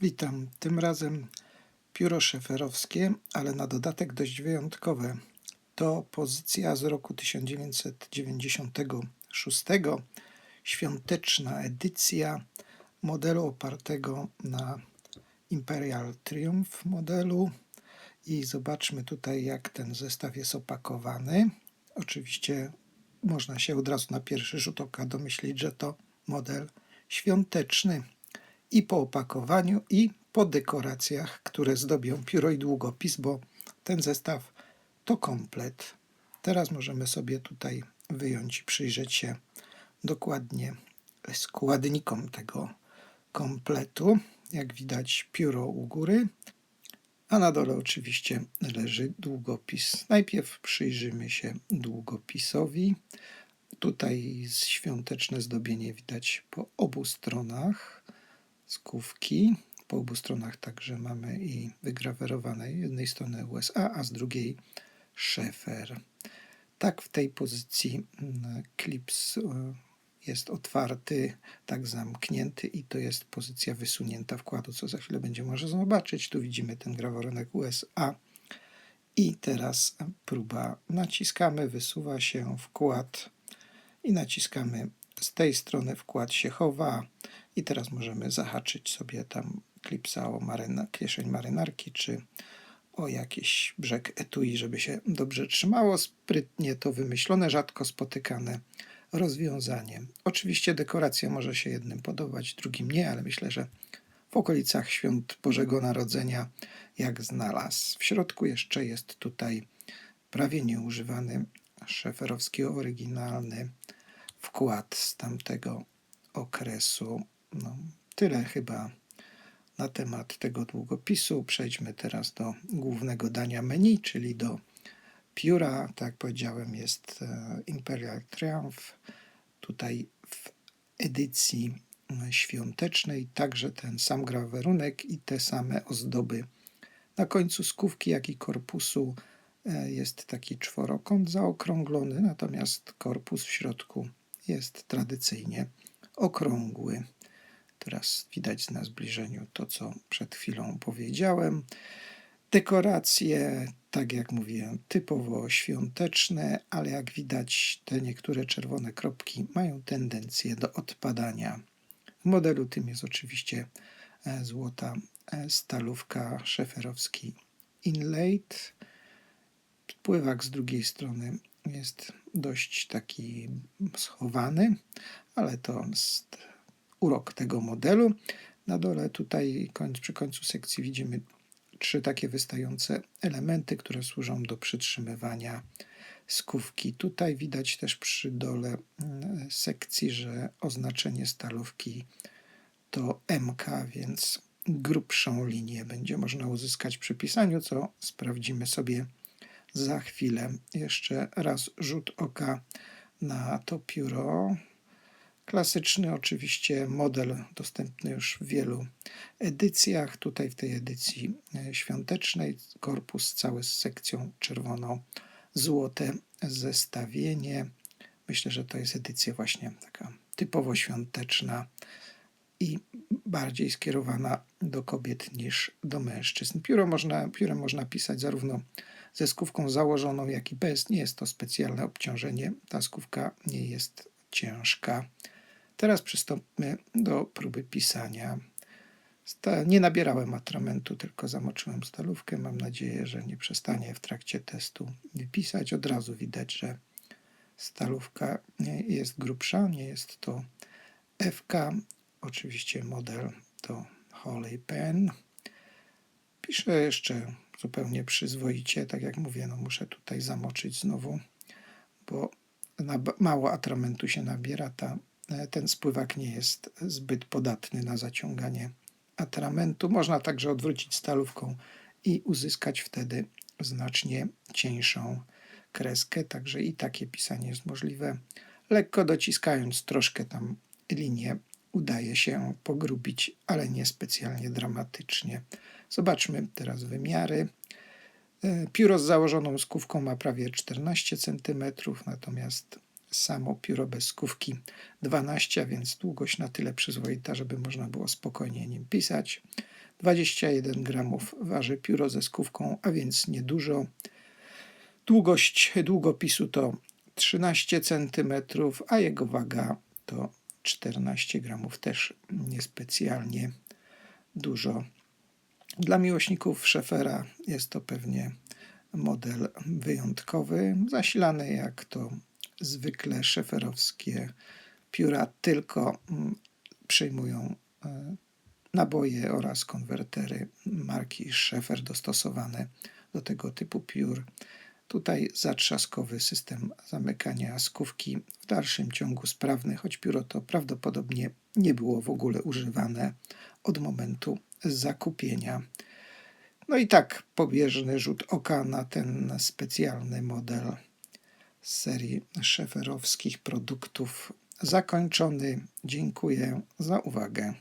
Witam. Tym razem pióro szeferowskie, ale na dodatek dość wyjątkowe. To pozycja z roku 1996, świąteczna edycja modelu opartego na Imperial Triumph modelu. I zobaczmy tutaj, jak ten zestaw jest opakowany. Oczywiście można się od razu na pierwszy rzut oka domyślić, że to model świąteczny i po opakowaniu, i po dekoracjach, które zdobią pióro i długopis, bo ten zestaw to komplet. Teraz możemy sobie tutaj wyjąć i przyjrzeć się dokładnie składnikom tego kompletu. Jak widać, pióro u góry, a na dole oczywiście leży długopis. Najpierw przyjrzymy się długopisowi. Tutaj świąteczne zdobienie widać po obu stronach skówki. Po obu stronach także mamy i wygrawerowane jednej strony USA, a z drugiej szefer. Tak w tej pozycji mm, klips e, jest otwarty, tak zamknięty i to jest pozycja wysunięta wkładu, co za chwilę będzie można zobaczyć. Tu widzimy ten grawerunek USA. I teraz próba. Naciskamy, wysuwa się wkład i naciskamy z tej strony wkład się chowa i teraz możemy zahaczyć sobie tam klipsa o maryna, kieszeń marynarki, czy o jakiś brzeg etui, żeby się dobrze trzymało. Sprytnie to wymyślone, rzadko spotykane rozwiązanie. Oczywiście dekoracja może się jednym podobać, drugim nie, ale myślę, że w okolicach świąt Bożego Narodzenia jak znalazł. W środku jeszcze jest tutaj prawie nieużywany szeferowski oryginalny wkład z tamtego okresu. No, tyle chyba na temat tego długopisu. Przejdźmy teraz do głównego dania menu, czyli do pióra. Tak jak powiedziałem, jest e, Imperial Triumph. Tutaj w edycji e, świątecznej także ten sam grawerunek i te same ozdoby. Na końcu skówki, jak i korpusu e, jest taki czworokąt zaokrąglony, natomiast korpus w środku jest tradycyjnie okrągły. Teraz widać na zbliżeniu to, co przed chwilą powiedziałem. Dekoracje, tak jak mówiłem, typowo świąteczne, ale jak widać, te niektóre czerwone kropki mają tendencję do odpadania. W modelu tym jest oczywiście e, złota e, stalówka szeferowski inlaid. Pływak z drugiej strony jest dość taki schowany, ale to urok tego modelu. Na dole tutaj przy końcu sekcji widzimy trzy takie wystające elementy, które służą do przytrzymywania skówki. Tutaj widać też przy dole mm, sekcji, że oznaczenie stalówki to MK, więc grubszą linię będzie można uzyskać przy pisaniu, co sprawdzimy sobie za chwilę. Jeszcze raz rzut oka na to pióro. Klasyczny oczywiście model dostępny już w wielu edycjach. Tutaj w tej edycji e, świątecznej korpus cały z sekcją czerwono-złote zestawienie. Myślę, że to jest edycja właśnie taka typowo świąteczna i bardziej skierowana do kobiet niż do mężczyzn. Pióro można, piórem można pisać zarówno ze skówką założoną, jak i bez. Nie jest to specjalne obciążenie. Ta skówka nie jest ciężka. Teraz przystąpmy do próby pisania. Nie nabierałem atramentu, tylko zamoczyłem stalówkę. Mam nadzieję, że nie przestanie w trakcie testu pisać. Od razu widać, że stalówka jest grubsza, nie jest to FK. Oczywiście model to Holy Pen. Piszę jeszcze zupełnie przyzwoicie. Tak jak mówię, no muszę tutaj zamoczyć znowu, bo mało atramentu się nabiera. Ta, ten spływak nie jest zbyt podatny na zaciąganie atramentu. Można także odwrócić stalówką i uzyskać wtedy znacznie cieńszą kreskę, także i takie pisanie jest możliwe. Lekko dociskając troszkę tam linię udaje się pogrubić, ale nie specjalnie dramatycznie. Zobaczmy teraz wymiary. E, pióro z założoną skówką ma prawie 14 cm, natomiast samo pióro bez skówki 12, a więc długość na tyle przyzwoita, żeby można było spokojnie nim pisać. 21 gramów waży pióro ze skówką, a więc niedużo. Długość długopisu to 13 cm, a jego waga to 14 gramów, też niespecjalnie dużo. Dla miłośników Scheffera jest to pewnie model wyjątkowy, zasilany jak to zwykle szeferowskie pióra tylko mm, przyjmują e, naboje oraz konwertery marki Schaeffer dostosowane do tego typu piór. Tutaj zatrzaskowy system zamykania skówki w dalszym ciągu sprawny, choć pióro to prawdopodobnie nie było w ogóle używane od momentu zakupienia. No i tak pobieżny rzut oka na ten specjalny model serii szeferowskich produktów zakończony. Dziękuję za uwagę.